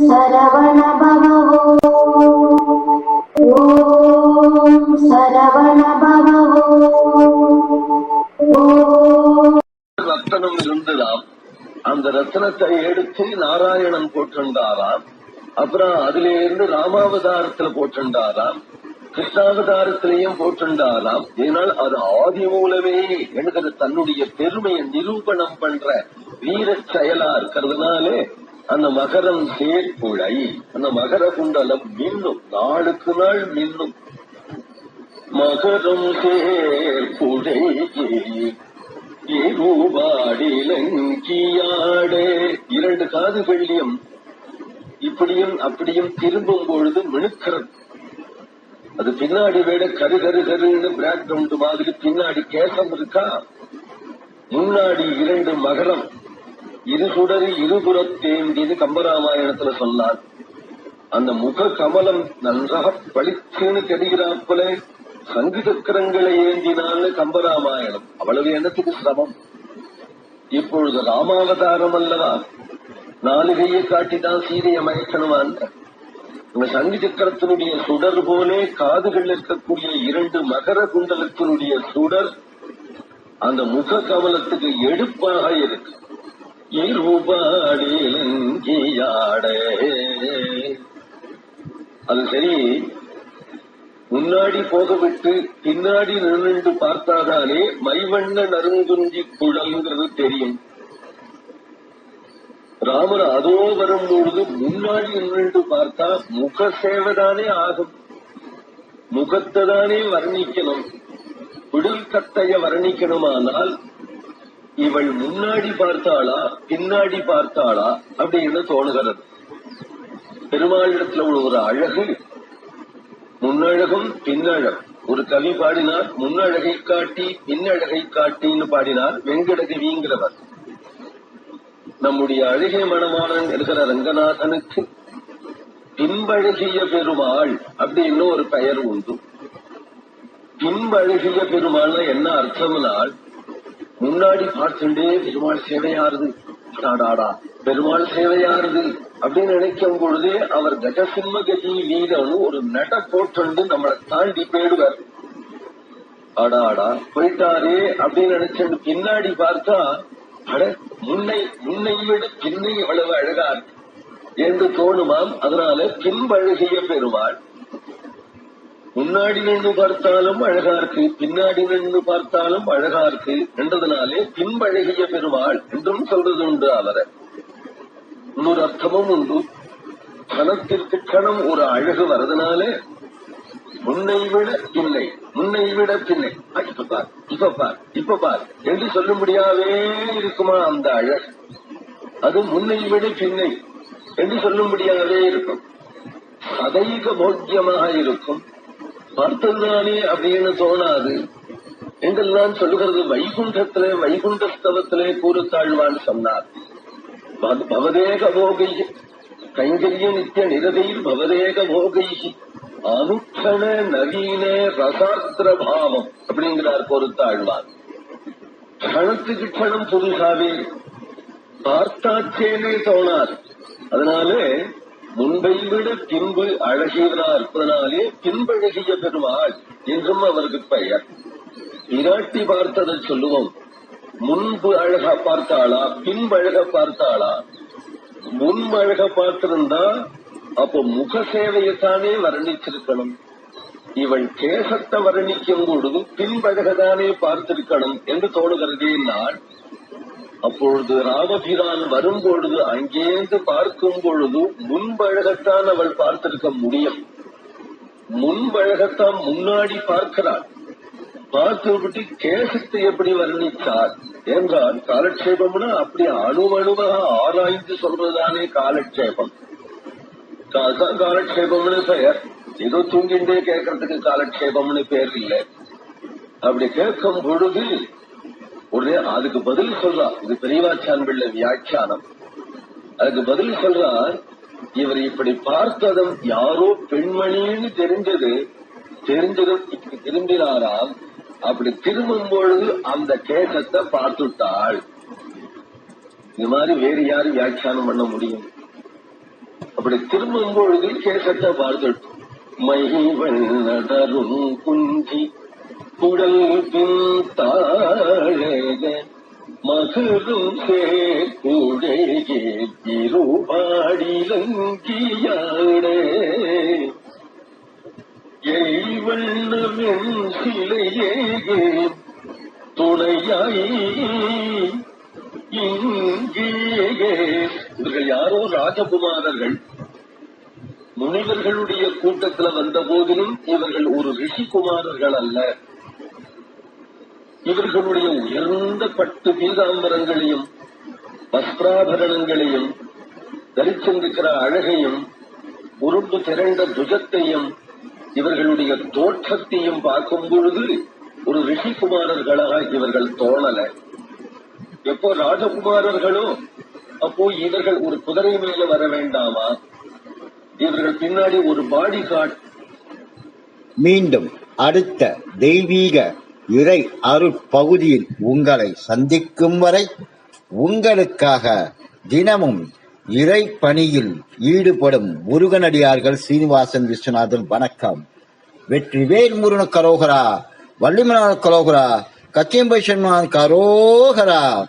சரவண பவோ ஓம் சரவண பவோ ரத்தனம் இருந்ததாம். அந்த ரத்தனத்தை எடுத்து நாராயணன் போட்டிருந்தாராம் அப்புறம் அதுல இருந்து ராமாவதாரத்துல போட்டிருந்தாராம் கிருஷ்ணாவதாரத்திலையும் போட்டிருந்தாராம் ஏனால் அது ஆதி மூலமே என்கிற தன்னுடைய பெருமையை நிரூபணம் பண்ற வீர செயலா இருக்கிறதுனாலே அந்த மகரம் சேர்ப்புழை அந்த மகர குண்டலம் மின்னும் நாளுக்கு நாள் மின்னும். மகரம் சேர்ப்புழை இருபாடிலங்கியாடே. இரண்டு காது வெள்ளியம். இப்படியும் அப்படியும் திரும்பும் பொழுது மினுக்கிறது. அது பின்னாடி வேட கரு கரு கருன்னு பேக்ரவுண்ட் மாதிரி பின்னாடி கேசம் இருக்கா? முன்னாடி இரண்டு மகரம். இரு சுடர் இருபுறத்தேந்தியது கம்பராமாயணத்துல சொன்னார். அந்த முக கமலம் நன்றாக பளிச்சுன்னு தெரிகிறாப்புல சங்கு சக்கரங்களை ஏந்தினான்னு கம்பராமாயணம். அவ்வளவு எண்ணத்துக்கு சிரமம். இப்பொழுது ராமாவதாரம் அல்லவா? நாலு கையை காட்டிதான் சீதையை மயக்கணுமான் இந்த சங்கு சக்கரத்தினுடைய சுடர் போலே காதுகள் இருக்கக்கூடிய இரண்டு மகர குண்டலத்தினுடைய சுடர் அந்த முக கமலத்துக்கு எடுப்பாக இருக்கு. இருபாடிலங்கியாடே அது சரி முன்னாடி போக விட்டு பின்னாடி நின்று பார்த்தாதானே மைவண்ண நறுங்குஞ்சி குழல்ங்கிறது தெரியும். ராமர் அதோ வரும் பொழுது முன்னாடி நின்று பார்த்தா முக சேவைதானே ஆகும். முகத்தை தானே வர்ணிக்கணும். விடுல் கத்தைய வர்ணிக்கணுமானால் இவள் முன்னாடி பார்த்தாளா பின்னாடி பார்த்தாளா அப்படின்னு தோணுகிறது. பெருமாளிடத்துல உள்ள ஒரு அழகு முன்னழகும் பின்னழகும். ஒரு கவி பாடினார் முன்னழகை காட்டி பின்னழகை காட்டின்னு பாடினார் வெங்கடகவிங்கிறவர் நம்முடைய அழகிய மணமானன் இருக்கிற ரங்கநாதனுக்கு பின்பழகிய பெருமாள் அப்படின்னு ஒரு பெயர் உண்டு. பின்பழகிய பெருமாள்னா என்ன அர்த்தம்னால் முன்னாடி பார்த்துட்டே பெருமாள் சேவையாருது. டாடாடா பெருமாள் சேவையாருது அப்படின்னு நினைக்கும் பொழுதே அவர் கஜசிம்ம கஜி வீரன்னு ஒரு நட போட்டு நம்மளை தாண்டி போயிடுவார். ஆடாடா போயிட்டாரே அப்படின்னு நினைச்சு பின்னாடி பார்த்தா அட முன்னை முன்னை விட பின்னை எவ்வளவு அழகா இருக்கு. என்று தோணுமாம். அதனால பின்பழுகிய பெருமாள் முன்னாடி நின்று பார்த்தாலும் அழகா இருக்கு பின்னாடி நின்று பார்த்தாலும் அழகா இருக்கு என்றதுனாலே பின்பழகிய பெருமாள் என்றும் சொல்றது உண்டு அவரை. இன்னொரு அர்த்தமும் உண்டு. கணத்திற்கு கணம் ஒரு அழகு வரதுனாலே முன்னை விட பின்னை முன்னை விட பின்னை. இப்ப பார் இப்ப பார் இப்ப பார் என்று சொல்லும்படியாவே இருக்குமா அந்த அழகு? அது முன்னை விட பின்னை என்று சொல்லும்படியாவே இருக்கும். சதைக போக்கியமாக இருக்கும். பார்த்ததுதானே அப்படின்னு தோணாது. எங்கெல்லாம் சொல்லுகிறது வைகுண்டத்திலே வைகுண்டஸ்தவத்திலே கூறுத்தாழ்வான் சொன்னார். பவதேக போகை கைங்கரிய நித்திய நிரதையில் பவதேக போகை அனுக்ஷண நவீன ரசாத்திர பாவம் அப்படிங்கிறார் பொறுத்தாழ்வார். கணத்துக்கு கணம் புதுசாவே. பார்த்தாச்சேனே தோணார். அதனாலே முன்பை விட பின்பு அழகியவரா இருப்பதனாலே பின்பழகிய பெருமாள் என்றும் அவருக்கு பெயர். இராட்டி பார்த்ததை சொல்லுவோம். முன்பு அழகா பார்த்தாளா பின்பழக பார்த்தாளா? முன்பழக பார்த்திருந்தா அப்போ முக சேவையைத்தானே வர்ணிச்சிருக்கணும். இவள் கேசத்தை வர்ணிக்கும் பொழுது பின்பழகதானே பார்த்திருக்கணும் என்று தோணுகிறதே நான். அப்பொழுது ராமபிரான் வரும் பொழுது அங்கேந்து பார்க்கும் பொழுது முன்பழகத்தான் அவள் பார்த்திருக்க முடியும். முன்பழகத்தான் முன்னாடி பார்க்கிறாள். பார்த்துவிட்டு கேசத்தை எப்படி வர்ணித்தார்? என்றால் காலட்சேபம்னா அப்படி அணுவணுவாக ஆராய்ந்து சொல்றதுதானே காலட்சேபம். அதுதான் காலட்சேபம்னு பெயர். ஏதோ தூங்கிண்டே கேட்கறதுக்கு காலட்சேபம்னு பேர் இல்லை. அப்படி கேட்கும் பொழுது உடனே அதுக்கு பதில் சொல்றார் இது பெரியவாச்சான் பிள்ளை வியாக்கியானம். அதுக்கு பதில் சொல்றார் இவர் இப்படி பார்த்ததும் யாரோ பெண்மணின்னு தெரிஞ்சது தெரிஞ்சதும் இப்படி திரும்பினாராம் அப்படி திரும்பும் பொழுது அந்த கேசத்தை பார்த்துட்டாள் இது மாதிரி வேறு யாரும் வியாக்கியானம் பண்ண முடியும்? அப்படி திரும்பும் பொழுது கேசத்தை பார்த்து மைவன் நடரும் குஞ்சி குடல் பின் தாழக மகரும் சேர்க்குழையே இருபாடிலங்கியாடே. சிலையே துணையாய் இவர்கள் யாரோ ராஜகுமாரர்கள். முனிவர்களுடைய கூட்டத்துல வந்த போதிலும் இவர்கள் ஒரு ரிஷிகுமாரர்கள் அல்ல. இவர்களுடைய உயர்ந்த பட்டு பீதாம்பரங்களையும் வஸ்திராபரணங்களையும் தரிச்சிருக்கிற அழகையும் உருண்டு திரண்ட துஜத்தையும் இவர்களுடைய தோற்றத்தையும் பார்க்கும் பொழுது ஒரு ரிஷிகுமாரர்களாக இவர்கள் தோணல. எப்போ ராஜகுமாரர்களோ அப்போ இவர்கள் ஒரு குதிரை மேல வர வேண்டாமா? இவர்கள் பின்னாடி ஒரு பாடி காட் மீண்டும் அடுத்த தெய்வீக இறை அருட்பகுதியில் உங்களை சந்திக்கும் வரை உங்களுக்காக தினமும் இறை பணியில் ஈடுபடும் முருகனடியார்கள் சீனிவாசன் விஸ்வநாதன். வணக்கம். வெற்றி வேல் முருகன் கரோகரா வள்ளிமலான கரோகரா கச்சியம்பை கரோகரா.